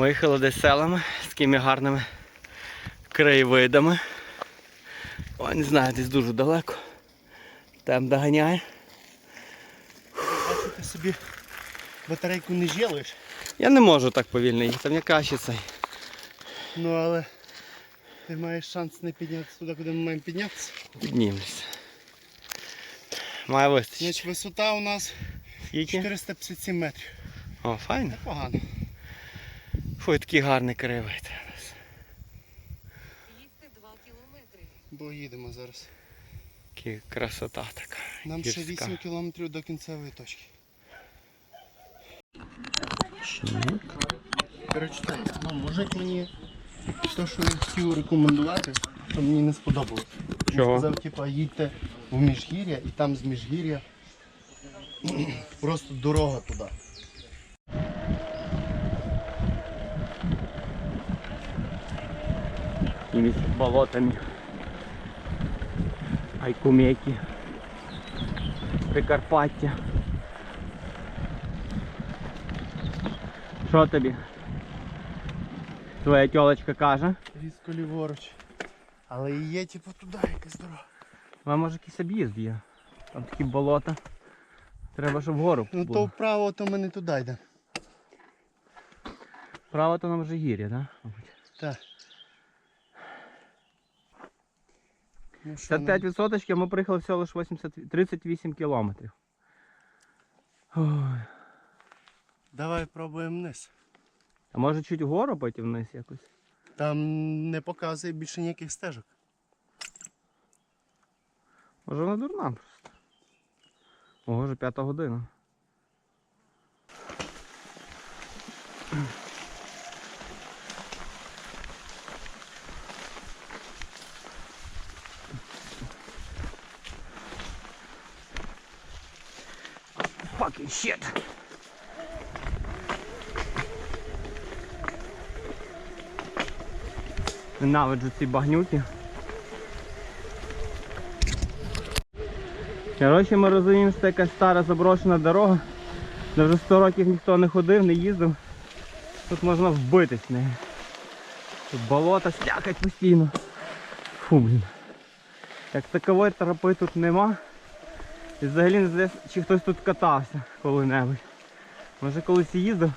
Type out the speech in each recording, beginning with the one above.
Виїхали десь селами з такими гарними краєвидами. О, не знаю, десь дуже далеко. Там доганяє. Бачу, ти собі батарейку не жілиш. Я не можу так повільно їхати, мені краще цей. Ну але ти маєш шанс не піднятися туди, куди ми маємо піднятися. Піднімемося. Має вистачити. Значить, висота у нас Скільки? 457 метрів. О, файно. Погано. Фу, такий гарний краєвид. Їхати 2 кілометри. Бо їдемо зараз. Така красота така. Нам ще 8 кілометрів до кінцевої точки. Коротше, так, ну, мужик мені те, що він хотів рекомендувати, то мені не сподобалось. Він Чого? сказав, типа, їдьте в міжгір'я і там з міжгір'я просто дорога туди. Якимись болотами. Айкумеки. Прикарпаття. Що тобі? Твоя тьолочка каже. Різко ліворуч. Але і є, типу, туди якась дорога. А може якийсь об'їзд є. Там такі болота. Треба, щоб вгору Ну було. то вправо, то ми не туди йдемо. Право то нам вже гір'я, так? Да? Так. Ну, що Це нам? 5 відсоточків, ми приїхали всього лише 80, 38 кілометрів. Ой. Давай пробуємо вниз. А може чуть вгору потім вниз якось? Там не показує більше ніяких стежок. Може вона дурна просто. Ого, вже п'ята година. Ненавиджу ці багнюки. Коротше, ми розуміємо, що це якась стара заброшена дорога, де вже 100 років ніхто не ходив, не їздив. Тут можна вбитись нею. Тут болото, слякать постійно. Фу, блін. Як такової тропи тут нема. І взагалі не здається, чи хтось тут катався коли-небудь. Може колись їздив.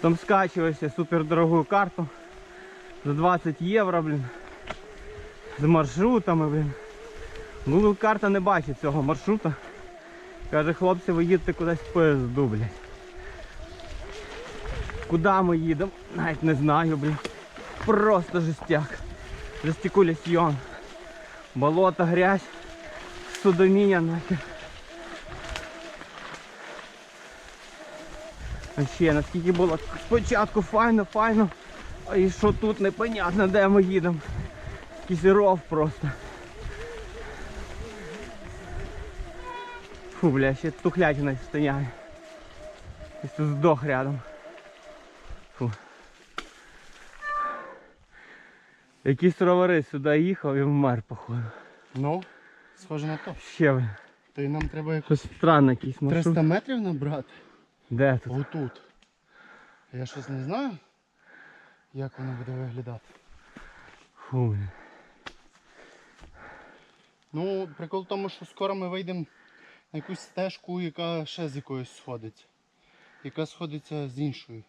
Там скачувався супер дорогу карту. За 20 євро, блін. З маршрутами, блін. Google карта не бачить цього маршрута. Каже, хлопці, ви їдете кудись в пизду, блядь. Куди ми їдемо? Навіть не знаю, блін. Просто жестяк. Жестикулясьйон. Болото, грязь. Судомія нахер. Ще наскільки було спочатку файно, файно. А і що тут непонятно, де ми їдемо. Якийсь ров просто. Фу, бля, ще тухлятина стояє. Десь тут здох рядом. Фу. Якийсь ровари сюди їхав і вмер, походу. Ну, схоже на то. Ще ви. То й нам треба якось Щось странне якийсь маршрут. 300 метрів набрати. Де тут? Отут. Я щось не знаю, як воно буде виглядати. Фу. Ну, прикол в тому, що скоро ми вийдемо на якусь стежку, яка ще з якоюсь сходиться. Яка сходиться з іншою.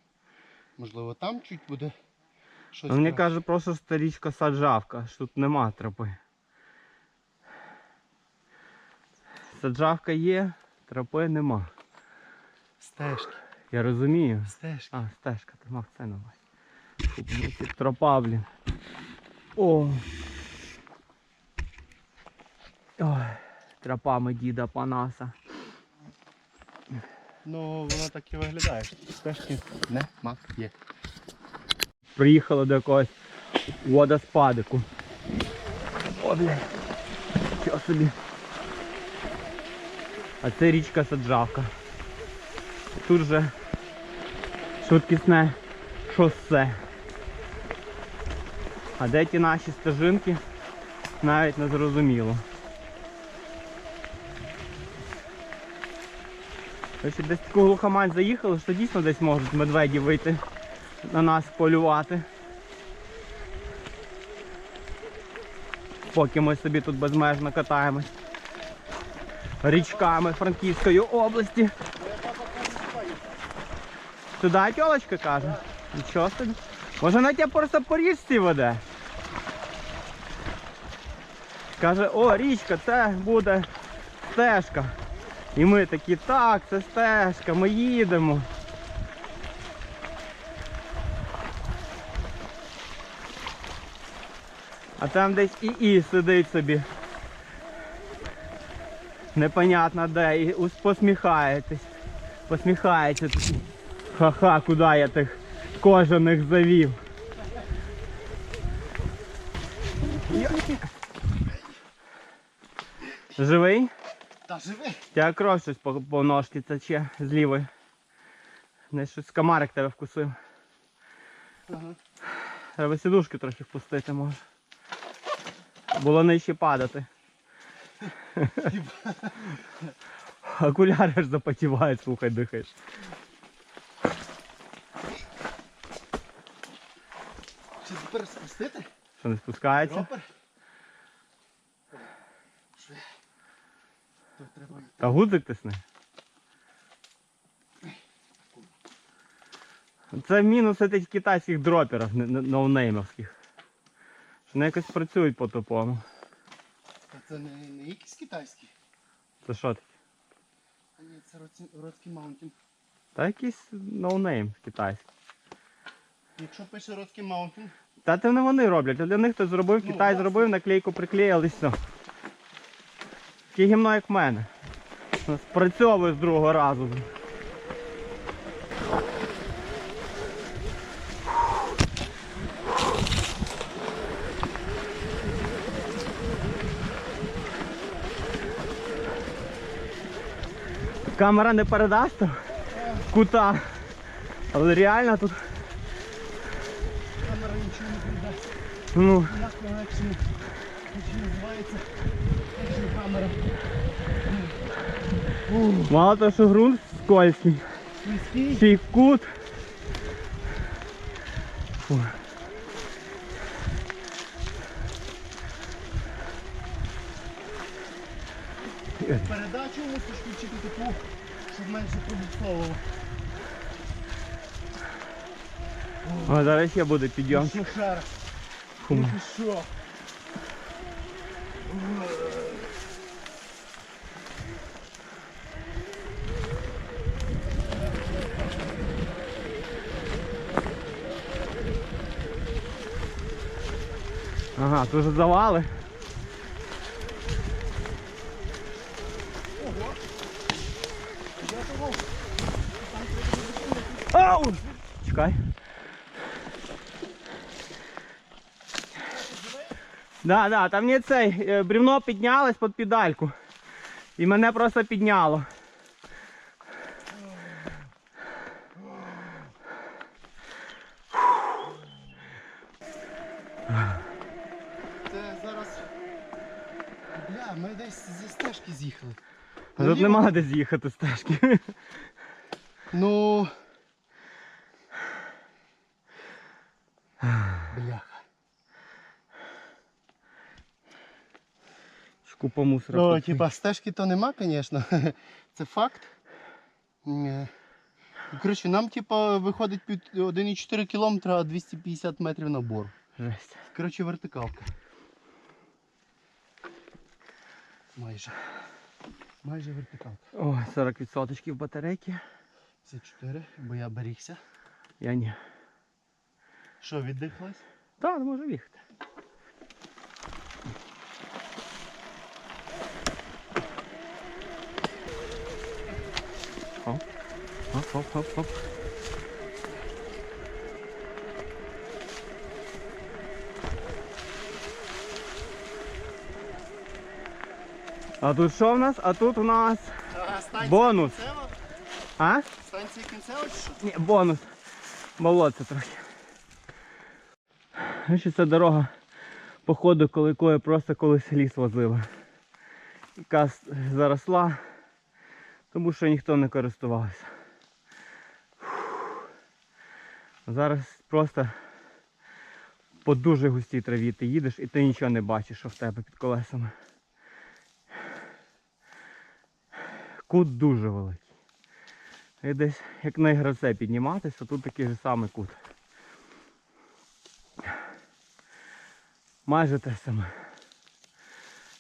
Можливо, там чуть буде щось. Ну, Мені каже просто що це річка Саджавка, що тут нема тропи. Саджавка є, тропи нема. Стежки. Я розумію. Стежки. А, стежка, ти мав це на увазі. Тропа, блін. О. Ой, тропами діда Панаса. Ну, воно так і виглядає. Стежки. Є. Приїхали до якогось водоспадику. О, блядь. Що собі. А це річка Саджавка. Тут же швидкісне шосе. А де ті наші стежинки, навіть не зрозуміло. Якщо десь таку глухомань заїхали, що дійсно десь можуть медведі вийти на нас полювати. Поки ми собі тут безмежно катаємось річками Франківської області. Туди тьолочка каже. Нічого собі. Може вона тебе просто по річці веде. Каже, о, річка, це буде стежка. І ми такі, так, це стежка, ми їдемо. А там десь і і сидить собі. Непонятно де. І посміхаєтесь. Посміхається. Ха-ха, куди я тих кожаних завів. Живий? Та живи. Тя кров щось по, по ножці тече з лівої. Не щось комарик тебе вкусив. Ага. Треба сідушки трохи впустити може. Було нижче падати. Окуляри ж запотівають, слухай, дихаєш. Чи тепер спустити? Що не спускається? Ропер? Що я? То треба. Та гудзик тисни. Це мінуси тих китайських дроперів, не- не- ноунеймовських. Вони якось працюють по-тупому. Та це не, не якийсь китайський. Це що таке? А ні, це Родський Маунтін. Та якийсь ноунейм китайський. Якщо пише Родський Маунтін, Та це не вони роблять, а для них хтось зробив, Ну, Китай зробив, наклейку приклеїли і все. Таке гімно, як в мене. Спрацьовує з другого разу. Камера не передасть кута. Але реально тут камера нічого не передасть. ну, Як вона називається екшн камера. Мало того, що ґрунт скользкий. Ще кут. Передачу мусиш включити таку, щоб менше пробуксовувало. О, зараз ще буде підйом. Ще раз. Фу. Ну що? Ага, тут же завали. Ау! Чекай. Да, да, там не цей, е, бревно піднялось під педальку. І мене просто підняло. Це зараз. Бля, ми десь зі стежки з'їхали. А тут нема де з'їхати стежки. Ну. Бляха. Купа мусора. Ну, типа стежки то нема, звісно. Це факт. Ну, Коротше, нам типа виходить під 1,4 кілометра, а 250 метрів набору. Жесть. Коротше, вертикалка. Майже. Майже вертикалка. О, 40 відсоточків батарейки. 54, бо я берігся. Я ні. Що, віддихлась? Так, може їхати. Оп. Оп, оп, оп, оп. А тут що в нас? А тут у нас станція Бонус. а? Станція кінцева чи що? Ні, бонус. Болотце трохи. Ще ця дорога, походу, коли якої просто колись ліс возила. Яка заросла, Тому що ніхто не користувався. Зараз просто по дуже густій траві ти їдеш і ти нічого не бачиш, що в тебе під колесами. Кут дуже великий. І десь як на ігроце підніматися, тут такий же самий кут. Майже те саме.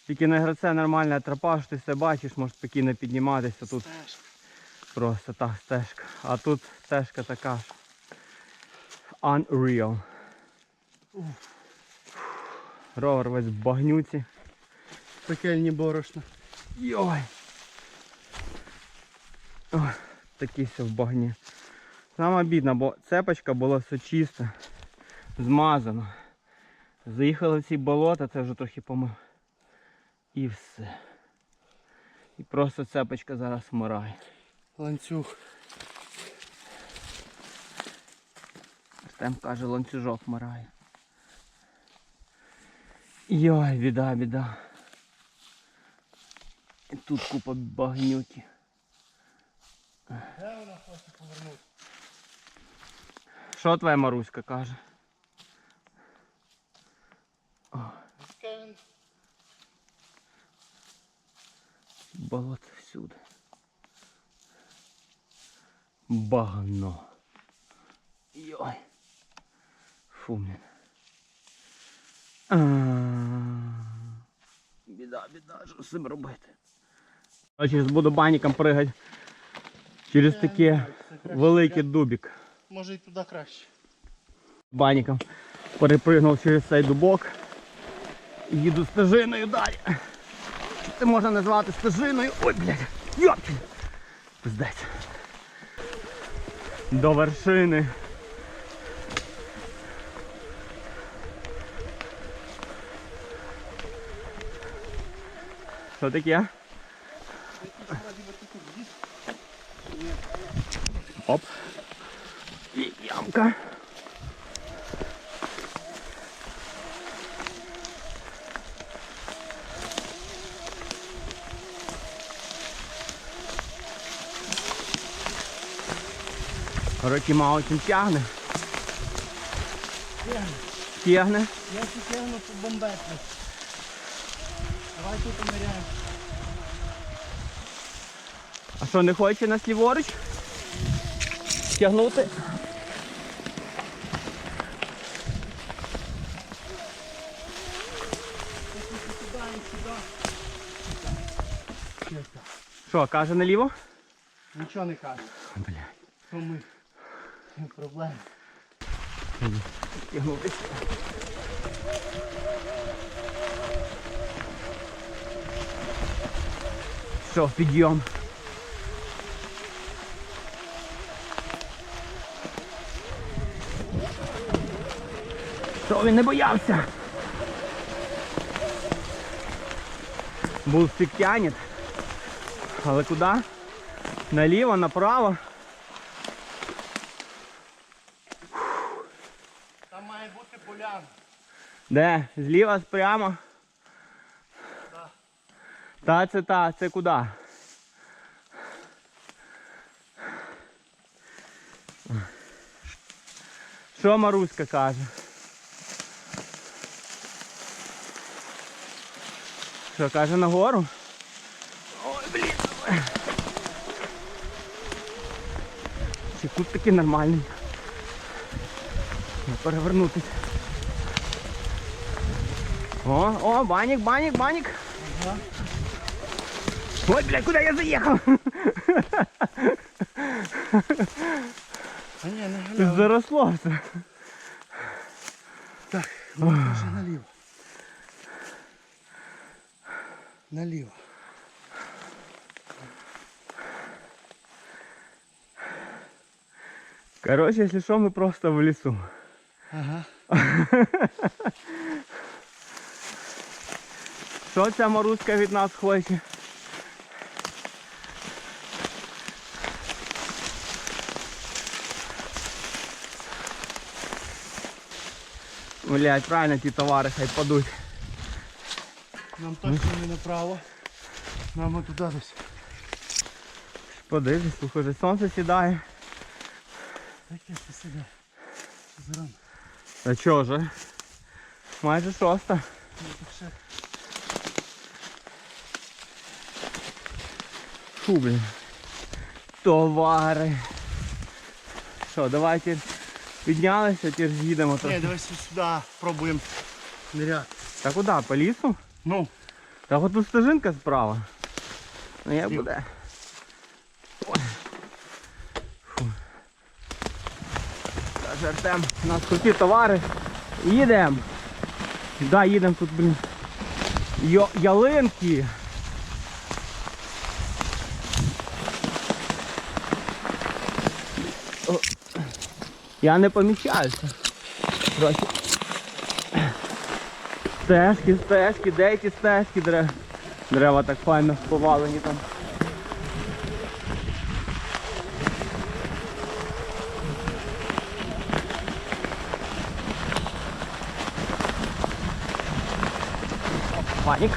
Тільки на ігроце нормальна тропа, що ти все бачиш, можеш спокійно підніматися. Тут просто та стежка. А тут стежка така ж. Unreal. Ровер весь в багнюці. Пекельні борошна. Йой. Такий все в багні. Саме бідно, бо цепочка була все чисто, змазано. Заїхали в ці болота, це вже трохи помив. І все. І просто цепочка зараз вмирає. Ланцюг. Артем каже, ланцюжок вмирає. Йой, біда, біда. І тут купа багнюки. Де вона хоче повернути? Що твоя Маруська каже? Болото всюди. Багно. Йой. Фу, блін. Біда, біда, що з цим робити? Зараз буду баніком пригати через таке великий дубик. Може і туди краще. Баніком перепригнув через цей дубок. І їду стежиною далі. Це можна назвати стежиною. Ой, блядь, йопки. Пиздець. До вершини. Що таке? Оп. І ямка. Рокі Маутін тягне. Тягне. Я ще тягну по бомбетлі. Давай тут поміряємо. Що, не хоче нас ліворуч? Тягнути? Що, каже наліво? Нічого не каже. Блядь. То ми. Не проблема. Тягнутися. Що, підйом. Що він не боявся? Був тянет. Але куди? Наліво, направо. Там має бути поляна. Де? Зліва прямо? Так. Та це та, це куди? Що Маруська каже? Що каже нагору? Ой, блін. Чи тут таки нормальний? Не перевернутися. О, о, банік, банік, банік. Ага. Ой, бля, куди я заїхав? А ні, не заросло все. Так, ну вже наліво. Наліво. Короче, якщо що, ми просто в лісу. Ага. Що ця Маруська від нас хоче? Блять, правильно ті товари хай падуть. Нам точно не направо. Нам туди десь. Подивись, слухай, сонце сідає. Таке ти себе. Зрано. А чого же? Майже шоста. Ну, так ще Фу, блін. Товари. Що, давайте піднялися, ті ж їдемо. Ні, трохи. дивись сюди, пробуємо ниряти. Та куди? По лісу? Ну, Та от тут стежинка справа. Ну як буде? Ой. Фу. Каже Артем, у нас круті товари. Їдемо. Да, їдемо тут, блін. Йо, ялинки. О, Я не поміщаюся. Трохи. Стежки, стежки, де ті стежки дерева? Дерева так файно повалені там. Панік.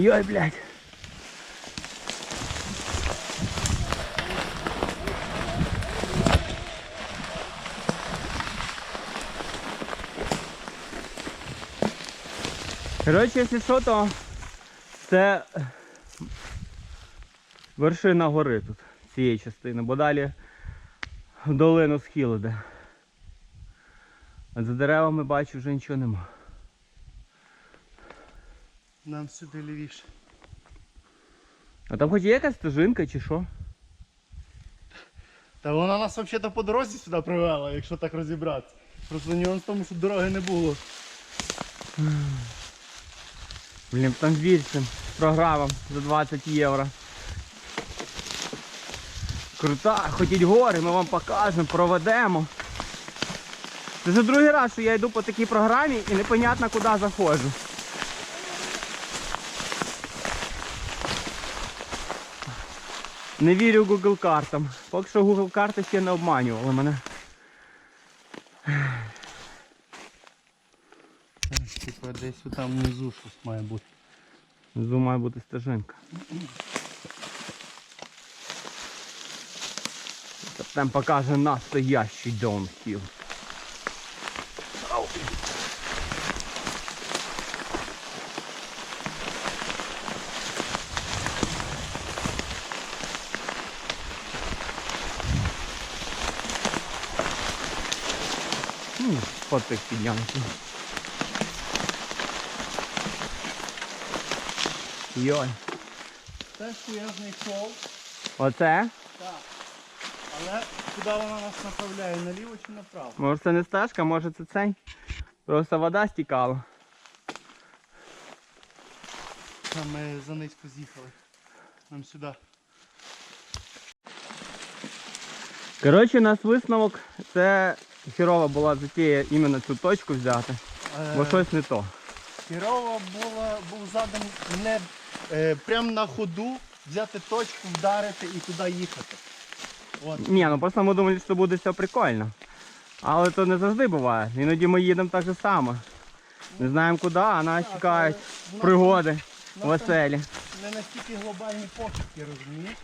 Йой, блядь. Коротше, якщо що, то це вершина гори тут, цієї частини, бо далі в долину схил іде. За деревами бачу вже нічого нема. Нам сюди лівіше. А там хоч є якась стежинка чи що? Та вона нас взагалі по дорозі сюди привела, якщо так розібратися. Просто нюанс в тому, що дороги не було. Блін, там вірсим програмам за 20 євро. Крута, ходіть гори, ми вам покажемо, проведемо. Це вже другий раз, що я йду по такій програмі і непонятно куди заходжу. Не вірю Google картам. Поки що Google карти ще не обманювали мене. Типа десь там внизу щось має бути. Внизу має бути стежинка. Там покаже настоящий даунхіл. М, Фотик піднявся. Йой. Стежку я знайшов, Оце? так. Але куди вона нас направляє? Наліво чи направо? Може це не стежка, може це цей. Просто вода стікала. Там ми занизько з'їхали. Нам сюди. Коротше, у нас висновок, це хірова була затія іменно цю точку взяти, бо Е, щось не то. Кірова була, був задум не е, прямо на ходу взяти точку, вдарити і туди їхати. От. Ні, ну просто ми думали, що буде все прикольно. Але то не завжди буває. Іноді ми їдемо так же само. Не знаємо куди, а нас Так, чекають але в нас пригоди в нас там веселі. Не настільки глобальні похибки, розумієш?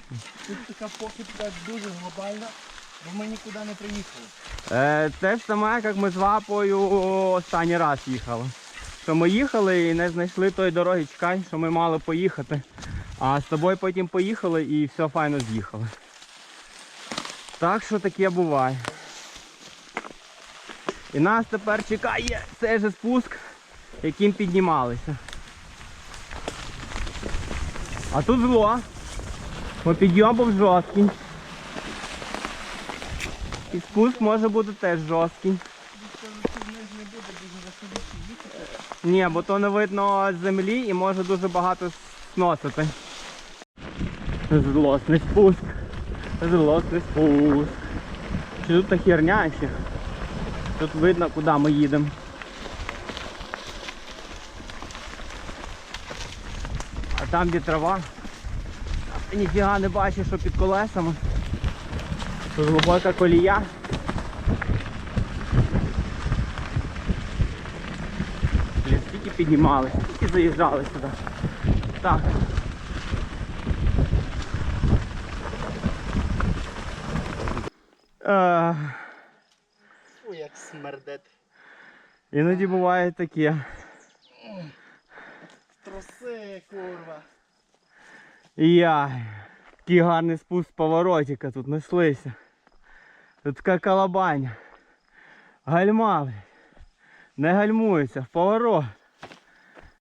Тут така похибка дуже глобальна, бо ми нікуди не приїхали. Е, те ж саме, як ми з вапою останній раз їхали. Що ми їхали і не знайшли тої дороги, чекай, що ми мали поїхати. А з тобою потім поїхали і все файно з'їхали. Так що таке буває. І нас тепер чекає цей же спуск, яким піднімалися. А тут зло. Бо підйом був жорсткий. І спуск може бути теж жорсткий. Ні, бо то не видно землі і може дуже багато сносити. Злосний спуск. Злосний спуск. Чи тут та херня ще? Тут видно, куди ми їдемо. А там де трава. Ніфіга не бачиш, що під колесами. Глибока колія. Блін, стільки піднімали, стільки заїжджали сюди. Так. Е, Фу, як смердет. іноді буває таке. Троси, курва. Я. Такий гарний спуск поворотика тут неслися. Така колобань. Гальма, блядь. Не гальмується, в поворот.